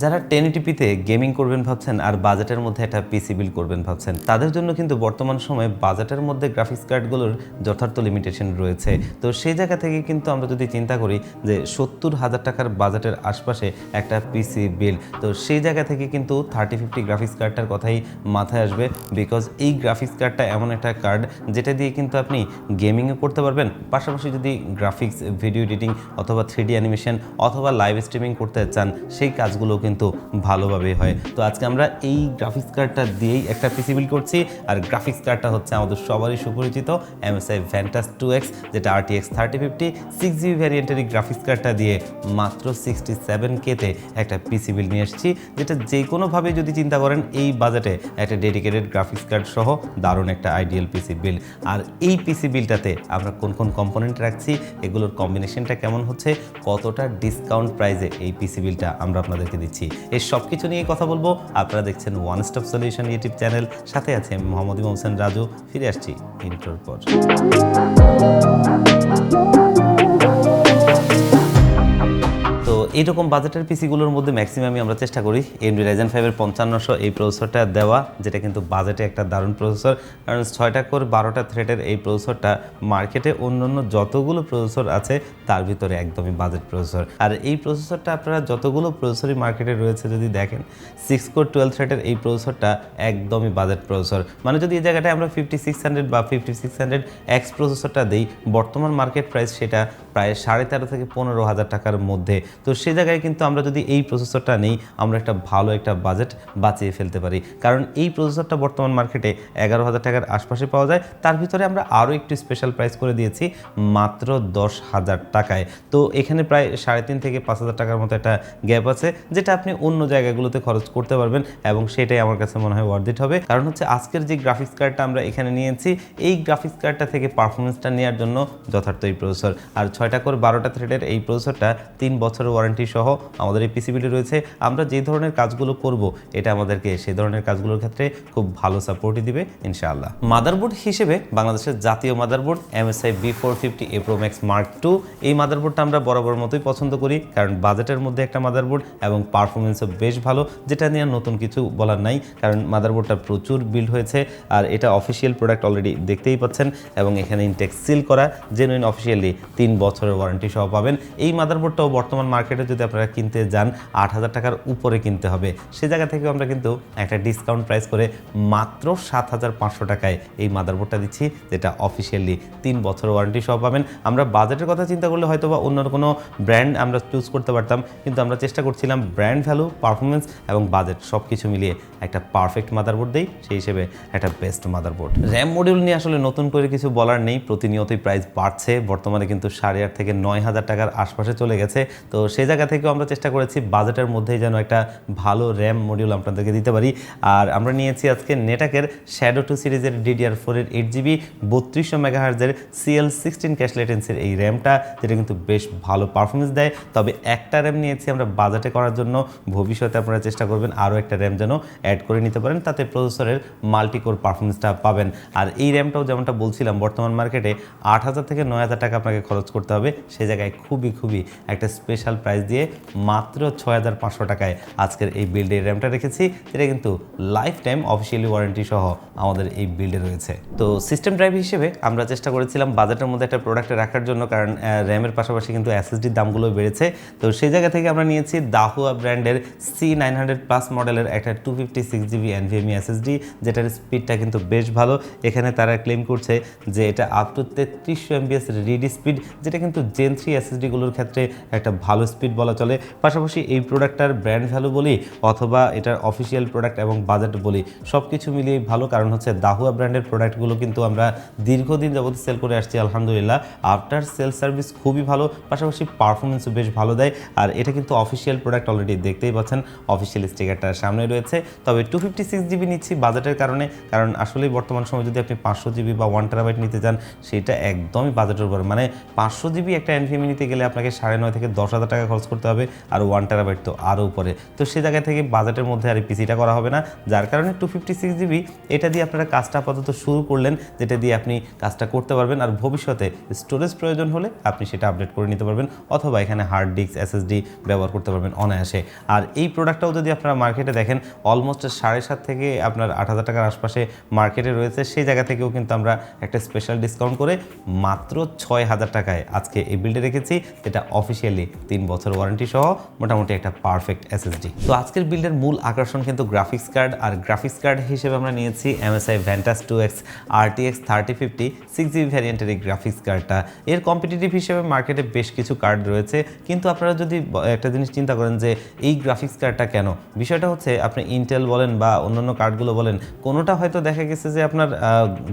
যারা ten টিপিতে gaming করবেন ভাবছেন আর বাজেটের মধ্যে একটা পিসি বিল করবেন ভাবছেন, তাদের জন্য কিন্তু বর্তমান সময়ে বাজেটের মধ্যে গ্রাফিক্স কার্ডগুলোর যথার্থ লিমিটেশন রয়েছে। তো সেই জায়গা থেকে কিন্তু আমরা যদি চিন্তা করি যে সত্তর হাজার টাকার বাজেটের আশপাশে একটা পিসি বিল, তো সেই জায়গা থেকে কিন্তু থার্টি ফিফটি গ্রাফিক্স কার্ডটার কথাই মাথায় আসবে। বিকজ এই গ্রাফিক্স কার্ডটা এমন একটা কার্ড যেটা দিয়ে কিন্তু আপনি গেমিংও করতে পারবেন, পাশাপাশি যদি গ্রাফিক্স ভিডিও এডিটিং অথবা থ্রি অ্যানিমেশন অথবা লাইভ স্ট্রিমিং করতে চান, সেই কাজগুলো কিন্তু ভালোভাবে হয়। তো আজকে আমরা এই গ্রাফিক্স কার্ডটা দিয়েই একটা পিসি বিল করছি। আর গ্রাফিক্স কার্ডটা হচ্ছে আমাদের সবারই সুপরিচিত এমএসআই ভ্যান্টাস টু এক্স যেটা RTX thirty fifty six GB ভ্যারিয়েন্টের এই গ্রাফিক্স কার্ডটা দিয়ে মাত্র সিক্সটি সেভেন কেতে একটা পিসি বিল নিয়ে এসেছি, যেটা যে কোনোভাবে যদি চিন্তা করেন, এই বাজেটে একটা ডেডিকেটেড গ্রাফিক্স কার্ড সহ দারুণ একটা আইডিয়াল পিসি বিল আর এই পিসি বিলটাতে আমরা কোন কোন কম্পোনেন্ট রাখছি, এগুলোর কম্বিনেশনটা কেমন হচ্ছে, কতটা ডিসকাউন্ট প্রাইসে এই পিসি বিলটা আমরা আপনাদেরকে দিচ্ছি। এই সব কিছু নিয়ে কথা বলব। আপনারা দেখছেন one stop solution YouTube channel. সাথে আছে আমি মোহাম্মদ ইমাম হোসেন রাজু। ফিরে আসছি ইন্টার পর। এইরকম বাজেটের পিসিগুলোর মধ্যে ম্যাক্সিমামই আমরা চেষ্টা করি। এমডি রাইজেন ফাইভের পঞ্চান্নশো এই প্রসেসরটা দেওয়া, যেটা কিন্তু বাজেটে একটা দারুণ প্রসেসর কারণ ছয়টা কোর বারোটা থ্রেডের এই প্রসেসরটা মার্কেটে অন্য অন্য যতগুলো প্রসেসর আছে, তার ভিতরে একদমই বাজেট প্রসেসর আর এই প্রসেসরটা আপনারা যতগুলো প্রসেসরই মার্কেটে রয়েছে যদি দেখেন সিক্স কোর টুয়েলভ থ্রেডের এই প্রসেসরটা একদমই বাজেট প্রসেসর মানে যদি এই জায়গাটায় আমরা ফিফটি সিক্স হান্ড্রেড বা ফিফটি সিক্স হান্ড্রেড এক্স প্রসেসরটা দিই, বর্তমান মার্কেট প্রাইস সেটা প্রায় সাড়ে তেরো থেকে পনেরো হাজার টাকার মধ্যে। তো সে জায়গায় কিন্তু আমরা যদি এই প্রসেসরটা নেই, আমরা একটা ভালো একটা বাজেট বাঁচিয়ে ফেলতে পারি। কারণ এই প্রসেসরটা বর্তমান মার্কেটে এগারো হাজার টাকার আশপাশে পাওয়া যায়। তার ভিতরে আমরা আরও একটু স্পেশাল প্রাইস করে দিয়েছি, মাত্র দশ হাজার টাকায়। তো এখানে প্রায় সাড়ে তিন থেকে পাঁচ হাজার টাকার মতো একটা গ্যাপ আছে, যেটা আপনি অন্য জায়গাগুলোতে খরচ করতে পারবেন এবং সেটাই আমার কাছে মনে হয় ওয়ার্দিট হবে। কারণ হচ্ছে আজকের যে গ্রাফিক্স কার্ডটা আমরা এখানে নিয়েছি, এই গ্রাফিক্স কার্ডটা থেকে পারফরমেন্সটা নেওয়ার জন্য যথার্থ এই প্রসেসর আর ছয়টা করে বারোটা থ্রেডের এই প্রসেসরটা তিন বছরের ওয়ারেন্টি সহ আমাদের এই পিসিবিটি রয়েছে। আমরা যে ধরনের কাজগুলো করব, এটা আমাদেরকে সেই ধরনের কাজগুলোর ক্ষেত্রে খুব ভালো সাপোর্টই দিবে, ইনশাআল্লাহ। মাদারবোর্ড হিসেবে বাংলাদেশের জাতীয় motherboard MSI B four fifty A pro max mark two এই মাদারবোর্ডটা আমরা বরাবর মতোই পছন্দ করি, কারণ বাজেটের মধ্যে একটা মাদারবোর্ড এবং পারফরমেন্সও বেশ ভালো, যেটা নিয়ে নতুন কিছু বলার নাই, কারণ মাদারবোর্ডটা প্রচুর বিল্ড হয়েছে, আর এটা অফিসিয়াল প্রোডাক্ট অলরেডি দেখতেই পাচ্ছেন, এবং এখানে ইনটেক্স সিল করা জেনুইন অফিসিয়ালি তিন বছরের ওয়ারেন্টি সহ পাবেন। এই মাদারবোর্ডটাও বর্তমান মার্কেটে যদি আপনারা কিনতে যান, আট হাজার টাকার উপরে কিনতে হবে। সে জায়গা থেকে আমরা কিন্তু একটা ডিসকাউন্ট প্রাইস করে মাত্র সাত হাজার পাঁচশো টাকায় এই মাদারবোর্ডটা দিচ্ছি, যেটা অফিসিয়ালি তিন বছর ওয়ারেন্টি সহ পাবেন। আমরা বাজেটের কথা চিন্তা করলে হয়তো বা অন্য কোনো ব্র্যান্ড আমরা চুজ করতে পারতাম, কিন্তু আমরা চেষ্টা করছিলাম ব্র্যান্ড ভ্যালু পারফরমেন্স এবং বাজেট সব কিছু মিলিয়ে একটা পারফেক্ট মাদারবোর্ড দেই, সেই হিসেবে একটা বেস্ট মাদারবোর্ড র্যাম মডিউল নিয়ে আসলে নতুন করে কিছু বলার নেই, প্রতিনিয়তই প্রাইস বাড়ছে, বর্তমানে কিন্তু সাড়ে আট থেকে নয় হাজার টাকার আশপাশে চলে গেছে। তো সেই জায়গা থেকেও আমরা চেষ্টা করেছি বাজেটের মধ্যেই যেন একটা ভালো র্যাম মডিউল আপনাদেরকে দিতে পারি। আর আমরা নিয়েছি আজকে নেটাকের শ্যাডো টু সিরিজের ডিডিআর ফোরের এইট জিবি বত্রিশশো মেগাহার্জের সিএল সিক্সটিন ক্যাশ লেটেন্সির এই র্যামটা, যেটা কিন্তু বেশ ভালো পারফরমেন্স দেয়। তবে একটা র্যাম নিয়েছি আমরা বাজেটে করার জন্য। ভবিষ্যতে আপনারা চেষ্টা করবেন আরও একটা র্যাম যেন অ্যাড করে নিতে পারেন, তাতে প্রসেসরের মাল্টিকোর পারফরমেন্সটা পাবেন। আর এই র্যামটাও যেমনটা বলছিলাম, বর্তমান মার্কেটে আট হাজার থেকে নয় হাজার টাকা আপনাকে খরচ করতে হবে। সেই জায়গায় খুবই খুবই একটা স্পেশাল প্রাইস দিয়ে মাত্র ছয় হাজার পাঁচশো টাকায় আজকের এই বিল্ডের র্যামটা রেখেছি। এটা কিন্তু লাইফ টাইম অফিসিয়ালি ওয়ারেন্টি সহ আমাদের এই বিল্ডে রয়েছে। তো সিস্টেম ড্রাইভ হিসেবে আমরা চেষ্টা করেছিলাম বাজেটের মধ্যে একটা প্রোডাক্টে রাখার জন্য, কারণ র্যামের পাশাপাশি কিন্তু এসএসডির দামগুলো বেড়েছে। তো সেই জায়গা থেকে আমরা নিয়েছি দাহুয়া ব্র্যান্ডের সি নাইন হান্ড্রেড প্লাস মডেলের একটা two fifty six GB NVMe SSD যেটার স্পিডটা কিন্তু বেশ ভালো। এখানে তারা ক্লেম করছে যে এটা আপ টু তেত্রিশশো এমবিএস রিড স্পিড যেটা কিন্তু জেন থ্রি এসএসডিগুলোর ক্ষেত্রে একটা ভালো স্পিড বলা চলে। পাশাপাশি এই প্রোডাক্টটার ব্র্যান্ড ভ্যালু বলি অথবা এটার অফিসিয়াল প্রোডাক্ট এবং বাজেট বলি সব কিছু মিলিয়ে ভালো কারণ হচ্ছে দাহুয়া ব্র্যান্ডের প্রোডাক্টগুলো কিন্তু আমরা দীর্ঘদিন যাবত সেল করে আসছি, আলহামদুলিল্লাহ। আফটার সেল সার্ভিস খুবই ভালো, পাশাপাশি পারফরমেন্সও বেশ ভালো দেয়। আর এটা কিন্তু অফিসিয়াল প্রোডাক্ট অলরেডি দেখতেই পাচ্ছেন অফিসিয়াল স্টিকারটা সামনে রয়েছে। তবে টু ফিফটি সিক্স জিবি নিচ্ছি বাজেটের কারণে, কারণ আসলেই বর্তমান সময় যদি আপনি পাঁচশো জিবি বা ওয়ান টেরাবাইট নিতে চান, সেটা একদমই বাজেটের উপর। মানে পাঁচশো জিবি একটা এনভিএমি নিতে গেলে আপনাকে সাড়ে নয় থেকে দশ হাজার টাকা খরচ ব্যবহার করতে হবে আর ওয়ান টেরাবাইট তো আরও উপরে। তো সে জায়গা থেকে বাজেটের মধ্যে আর পিসিটা করা হবে না। যার কারণে টু ফিফটি সিক্স জিবি এটা দিয়ে আপনারা কাজটা আপাতত শুরু করলেন, যেটা দিয়ে আপনি কাজটা করতে পারবেন। আর ভবিষ্যতে স্টোরেজ প্রয়োজন হলে আপনি সেটা আপডেট করে নিতে পারবেন, অথবা এখানে হার্ড ডিস্ক এসএসডি ব্যবহার করতে পারবেন অনায়াসে। আর এই প্রোডাক্টটাও যদি আপনারা মার্কেটে দেখেন অলমোস্ট সাড়ে সাত থেকে আপনার আট হাজার টাকার আশপাশে মার্কেটে রয়েছে। সেই জায়গা থেকেও কিন্তু আমরা একটা স্পেশাল ডিসকাউন্ট করে মাত্র ছয় হাজার টাকায় আজকে এই বিলটা রেখেছি, যেটা অফিসিয়ালি তিন বছর ওয়ারেন্টি সহ মোটামুটি একটা পারফেক্ট এসএসডি তো আজকের বিল্ডের মূল আকর্ষণ কিন্তু গ্রাফিক্স কার্ড আর গ্রাফিক্স কার্ড হিসেবে আমরা নিয়েছি MSI Ventus two X RTX thirty fifty six GB ভ্যারিয়েন্টের এই গ্রাফিক্স কার্ডটা এর কম্পিটিটিভ হিসেবে মার্কেটে বেশ কিছু কার্ড রয়েছে। কিন্তু আপনারা যদি একটা জিনিস চিন্তা করেন যে এই গ্রাফিক্স কার্ডটা কেন? বিষয়টা হচ্ছে আপনি ইন্টেল বলেন বা অন্যান্য কার্ডগুলো বলেন, কোনোটা হয়তো দেখা গেছে যে আপনার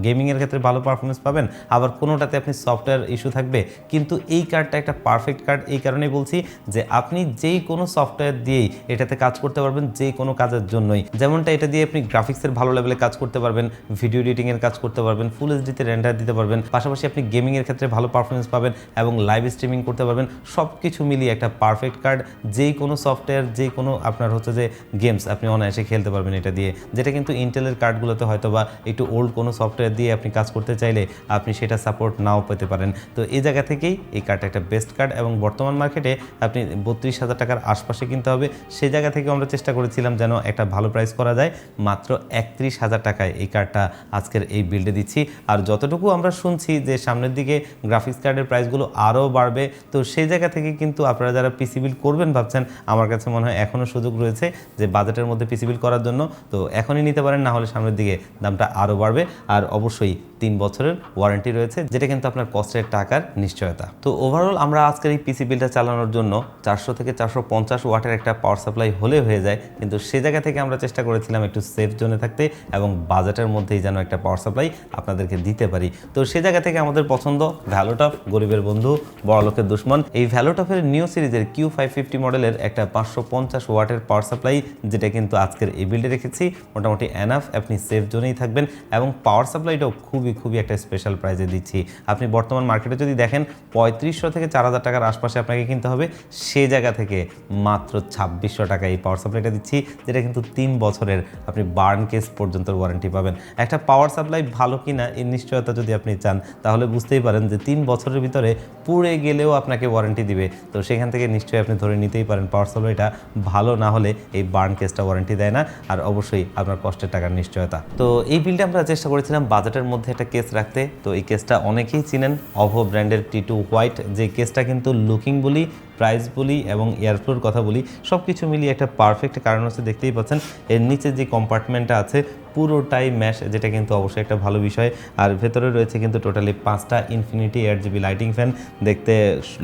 গেমিংয়ের ক্ষেত্রে ভালো পারফরমেন্স পাবেন, আবার কোনোটাতে আপনি সফটওয়্যার ইস্যু থাকবে। কিন্তু এই কার্ডটা একটা পারফেক্ট কার্ড এই কারণেই বলছি যে আপনি যেই কোনো সফটওয়্যার দিয়েই এটাতে কাজ করতে পারবেন যে কোনো কাজের জন্যই। যেমনটা এটা দিয়ে আপনি গ্রাফিক্সের ভালো লেভেলে কাজ করতে পারবেন ভিডিও এডিটিংয়ের কাজ করতে পারবেন ফুল এইচডিতে রেন্ডার দিতে পারবেন, পাশাপাশি আপনি গেমিংয়ের ক্ষেত্রে ভালো পারফরমেন্স পাবেন এবং লাইভ স্ট্রিমিং করতে পারবেন সব কিছু মিলিয়ে একটা পারফেক্ট কার্ড যেই কোনো সফটওয়্যার যে কোনো আপনার হচ্ছে যে গেমস আপনি অনায়াসে খেলতে পারবেন এটা দিয়ে। যেটা কিন্তু ইন্টেলের কার্ডগুলোতে হয়তো বা একটু ওল্ড কোনো সফটওয়্যার দিয়ে আপনি কাজ করতে চাইলে আপনি সেটা সাপোর্ট নাও পেতে পারেন। তো এই জায়গা থেকেই এই কার্ডটা একটা বেস্ট কার্ড এবং বর্তমান মার্কেটে আপনি বত্রিশ হাজার টাকার আশপাশে কিনতে হবে। সেই জায়গা থেকে আমরা চেষ্টা করেছিলাম যেন একটা ভালো প্রাইস করা যায়। মাত্র একত্রিশ হাজার টাকায় এই কার্ডটা আজকের এই বিল্ডে দিচ্ছি। আর যতটুকু আমরা শুনছি যে সামনের দিকে গ্রাফিক্স কার্ডের প্রাইসগুলো আরও বাড়বে, তো সেই জায়গা থেকে কিন্তু আপনারা যারা পিসি বিল করবেন ভাবছেন, আমার কাছে মনে হয় এখনও সুযোগ রয়েছে যে বাজেটের মধ্যে পিসি বিল করার জন্য। তো এখনই নিতে পারেন, না হলে সামনের দিকে দামটা আরও বাড়বে। আর অবশ্যই তিন বছরের ওয়ারেন্টি রয়েছে, যেটা কিন্তু আপনার কষ্টের টাকার নিশ্চয়তা। তো ওভারঅল আমরা আজকের এই পিসি বিলটা চালানোর জন্য চারশো থেকে চারশো পঞ্চাশ ওয়াটের একটা পাওয়ার সাপ্লাই হলে হয়ে যায়, কিন্তু সে জায়গা থেকে আমরা চেষ্টা করেছিলাম একটু সেফ জোনে থাকতে এবং বাজেটের মধ্যেই যেন একটা পাওয়ার সাপ্লাই আপনাদেরকে দিতে পারি। তো সে জায়গা থেকে আমাদের পছন্দ ভ্যালোটপ গরিবের বন্ধু, বড় লোকের দুশ্মন। এই ভ্যালোটপের নিউ সিরিজের কিউ ফাইভ ফিফটি মডেলের একটা পাঁচশো পঞ্চাশ ওয়াটের পাওয়ার সাপ্লাই যেটা কিন্তু আজকের এই বিল্ডে রেখেছি। মোটামুটি এনাফ আপনি সেফ জোনেই থাকবেন এবং পাওয়ার সাপ্লাইটাও খুবই খুবই একটা স্পেশাল প্রাইজে দিচ্ছি। আপনি বর্তমান মার্কেটে যদি দেখেন, পঁয়ত্রিশশো থেকে চার হাজার টাকার আশপাশে আপনাকে কিনতে হবে। সে জায়গা থেকে মাত্র ছাব্বিশশো টাকা এই পাওয়ার সাপ্লাইটা দিচ্ছি, যেটা কিন্তু তিন বছরের আপনি বার্ন কেস পর্যন্ত ওয়ারেন্টি পাবেন। একটা পাওয়ার সাপ্লাই ভালো কিনা এর নিশ্চয়তা যদি আপনি চান, তাহলে বুঝতেই পারেন যে তিন বছরের ভিতরে পুড়ে গেলেও আপনাকে ওয়ারেন্টি দিবে। তো সেখান থেকে নিশ্চয়ই আপনি ধরে নিতেই পারেন পাওয়ার সাপ্লাইটা ভালো না হলে এই বার্ন কেসটা ওয়ারেন্টি দেয় না, আর অবশ্যই আপনার কষ্টের টাকার নিশ্চয়তা। তো এই বিলটা আমরা চেষ্টা করেছিলাম বাজেটের মধ্যে একটা কেস রাখতে। তো এই কেসটা অনেকেই চিনেন, অভো ব্র্যান্ডের টি টু হোয়াইট যে কেসটা কিন্তু লুকিং বলি প্রাইস বলি এবং এয়ারফ্লোর কথা বলি সব কিছু মিলিয়ে একটা পারফেক্ট কারণ হচ্ছে দেখতেই পাচ্ছেন, এর নিচে যে কম্পার্টমেন্টটা আছে পুরোটাই ম্যাশ যেটা কিন্তু অবশ্যই একটা ভালো বিষয়। আর ভেতরে রয়েছে কিন্তু টোটালি পাঁচটা infinity eight GB lighting fan দেখতে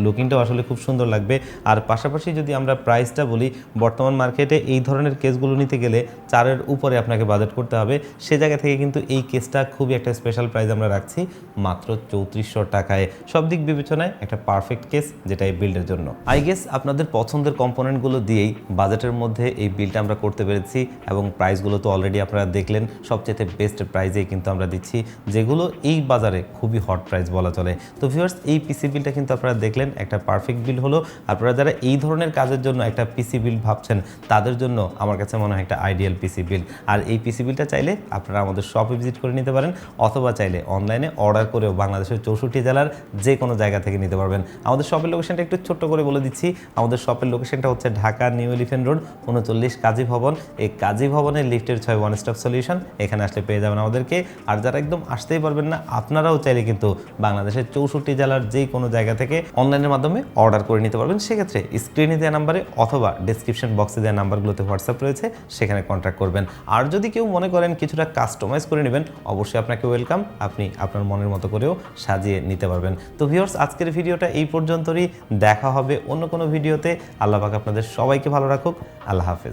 লুকিংটাও আসলে খুব সুন্দর লাগবে। আর পাশাপাশি যদি আমরা প্রাইসটা বলি, বর্তমান মার্কেটে এই ধরনের কেসগুলো নিতে গেলে চারের উপরে আপনাকে বাজেট করতে হবে। সে জায়গা থেকে কিন্তু এই কেসটা খুবই একটা স্পেশাল প্রাইস আমরা রাখছি, মাত্র চৌত্রিশশো টাকায়। সব দিক বিবেচনায় একটা পারফেক্ট কেস যেটা এই বিল্ডের জন্য। আই গেস আপনাদের পছন্দের কম্পোনেন্টগুলো দিয়েই বাজেটের মধ্যে এই বিলটা আমরা করতে পেরেছি, এবং প্রাইসগুলো তো অলরেডি আপনারা দেখলেন। সবচেয়ে বেস্ট প্রাইজেই কিন্তু আমরা দিচ্ছি, যেগুলো এই বাজারে খুবই হট প্রাইস বলা চলে। তো ভিউয়ার্স এই পিসি বিলটা কিন্তু আপনারা দেখলেন, একটা পারফেক্ট বিল হলো। আপনারা যারা এই ধরনের কাজের জন্য একটা পিসি বিল ভাবছেন, তাদের জন্য আমার কাছে মনে হয় একটা আইডিয়াল পিসি বিল আর এই পিসি বিলটা চাইলে আপনারা আমাদের শপে ভিজিট করে নিতে পারেন, অথবা চাইলে অনলাইনে অর্ডার করেও বাংলাদেশের চৌষট্টি জেলার যে কোনো জায়গা থেকে নিতে পারবেন। আমাদের শপের লোকেশনটা একটু ছোট্ট করে বলে দিচ্ছি। আমাদের শপের লোকেশনটা হচ্ছে ঢাকা নিউ এলিফেন্ট রোড, উনচল্লিশ কাজী ভবন। এই কাজী ভবনের লিফটের ছয় ওয়ান স্টপ সলিউশন এখানে আসলে পেয়ে যাবেন আমাদেরকে। আর যারা একদম আসতেই পারবেন না, আপনারাও চাইলে কিন্তু বাংলাদেশের চৌষট্টি জেলার যে কোনো জায়গা থেকে অনলাইনের মাধ্যমে অর্ডার করে নিতে পারবেন। সেক্ষেত্রে স্ক্রিনে দেওয়া নাম্বারে অথবা ডিসক্রিপশন বক্সে দেওয়া নাম্বারগুলোতে হোয়াটসঅ্যাপ রয়েছে, সেখানে কন্ট্যাক্ট করবেন। আর যদি কেউ মনে করেন কিছুটা কাস্টমাইজ করে নেবেন, অবশ্যই আপনাকে ওয়েলকাম আপনি আপনার মনের মতো করেও সাজিয়ে নিতে পারবেন। তো ভিউয়ার্স আজকের ভিডিওটা এই পর্যন্তই। দেখা হবে অন্য কোনো ভিডিওতে। আল্লাহ পাক আপনাদের সবাইকে ভালো রাখুক। আল্লাহ হাফেজ।